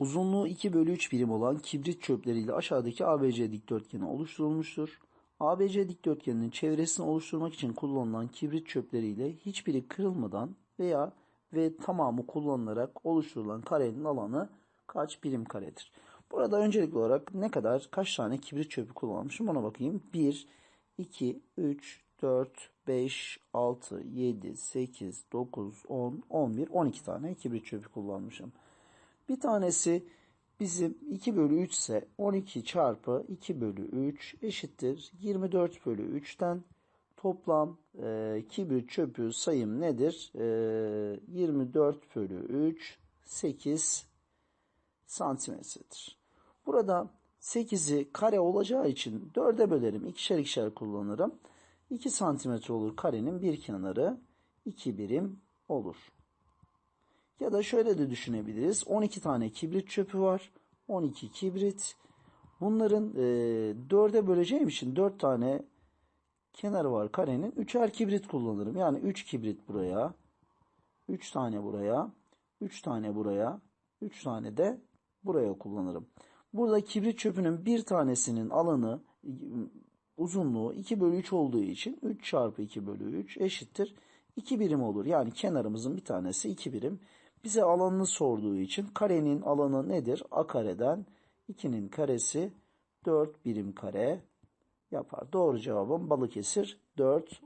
Uzunluğu 2 bölü 3 birim olan kibrit çöpleriyle aşağıdaki ABC dikdörtgeni oluşturulmuştur. ABC dikdörtgeninin çevresini oluşturmak için kullanılan kibrit çöpleriyle hiçbiri kırılmadan veya ve tamamı kullanılarak oluşturulan karenin alanı kaç birim karedir? Burada öncelikli olarak ne kadar, kaç tane kibrit çöpü kullanmışım ona bakayım. 1, 2, 3, 4, 5, 6, 7, 8, 9, 10, 11, 12 tane kibrit çöpü kullanmışım. Bir tanesi bizim 2 bölü 3 ise 12 çarpı 2 bölü 3 eşittir 24 bölü 3'ten toplam e, kibrit çöpü sayım nedir? E, 24 bölü 3 8 santimetredir. Burada 8'i kare olacağı için 4'e bölerim. ikişer ikişer kullanırım. 2 santimetre olur karenin bir kenarı 2 birim olur. Ya da şöyle de düşünebiliriz. 12 tane kibrit çöpü var. 12 kibrit. Bunların e, 4'e böleceğim için 4 tane kenarı var karenin. 3'er kibrit kullanırım. Yani 3 kibrit buraya. 3 tane buraya. 3 tane buraya. 3 tane de buraya kullanırım. Burada kibrit çöpünün bir tanesinin alanı uzunluğu 2 bölü 3 olduğu için 3 çarpı 2 bölü 3 eşittir 2 birim olur. Yani kenarımızın bir tanesi 2 birim. Bize alanını sorduğu için karenin alanı nedir? A kareden 2'nin karesi 4 birim kare yapar. Doğru cevabım Balıkesir 4